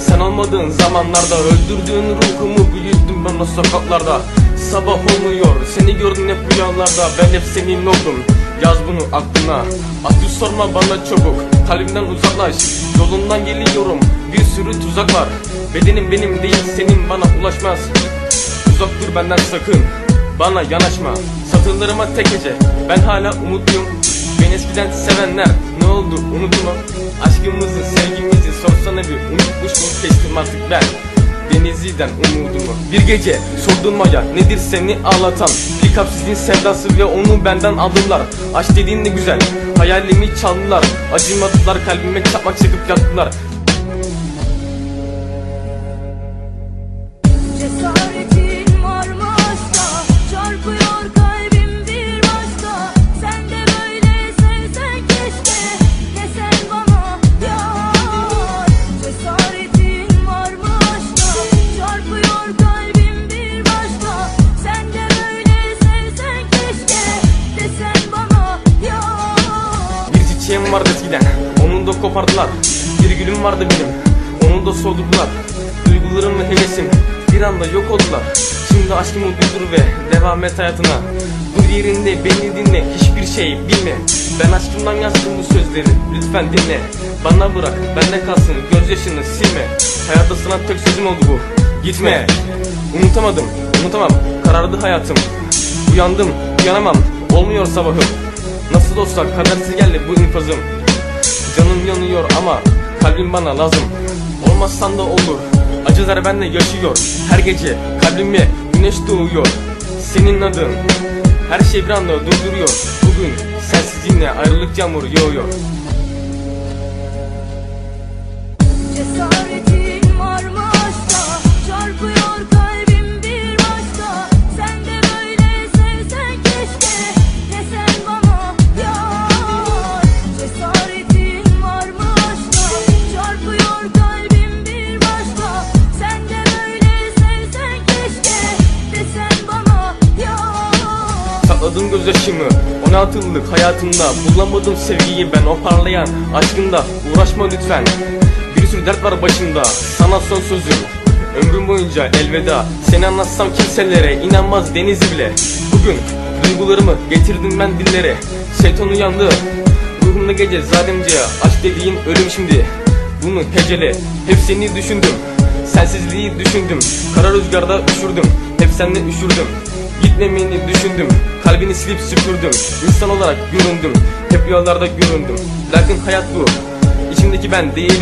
Sen olmadığın zamanlarda Öldürdüğün ruhumu büyüttüm ben o sokaklarda. Sabah olmuyor Seni gördüm hep rüyalarda Ben hep senin oldum. Yaz bunu aklına Adlı sorma bana çabuk. Kalbimden uzaklaş Yolundan geliyorum. Bir sürü tuzak var. Bedenim benim değil senin bana ulaşmaz. Uzak dur benden sakın Bana yanaşma. Satırlarıma tek gece Ben hala umutluyum Eskiden sevenler Ne oldu unutma Aşkımızı sevgimizi Sorsana bir unutmuş mu? Kestim artık ben. Denizli'den umudumu Bir gece sordum Maya Nedir seni ağlatan? Pikapsizin sevdası ve onu benden aldılar. Aşk dediğin ne güzel Hayalimi çaldılar. Acımadılar kalbime çakmak çekip yattılar vardı eskiden. Onu da kopardılar. Bir gülüm vardı benim. Onu da soldurdular Duygularım ve hevesim Bir anda yok oldular. Şimdi aşkımı duydur ve devam et hayatına. Dur yerinde beni dinle Hiçbir şey bilme. Ben aşkımdan yazdım bu sözleri. Lütfen dinle. Bana bırak bende kalsın. Gözyaşını silme. Hayatta sana tek sözüm oldu bu. Gitme. Unutamadım unutamam. Karardı hayatım. Uyandım uyanamam. Olmuyor sabahım Nasıl olsa kadersiz geldi bu infazım. Canım yanıyor ama kalbim bana lazım. Olmazsan da olur. Acılar bende yaşıyor. Her gece kalbime güneş doğuyor Senin adın Her şey bir anda durduruyor. Bugün sensiz yine ayrılık yağmur yağıyor Sakladım gözyaşımı. 16 yıllık hayatımda Bulamadım sevgiyi ben o parlayan aşkında Uğraşma lütfen. Bir sürü dert var başımda Sana son sözüm. Ömrüm boyunca elveda Seni anlatsam kimselere inanmaz denizi bile. Bugün duygularımı getirdim ben dillere. Şeytan uyandı Ruhumda gece zalimce Aşk dediğin ölüm şimdi. Bunu hecele Hep seni düşündüm. Sensizliği düşündüm Kara rüzgarda üşürdüm. Hep sende üşürdüm Gitmemeni düşündüm Kalbini silip süpürdüm. İnsan olarak göründüm. Hep yollarda göründüm. Lakin hayat bu. İçimdeki ben değilim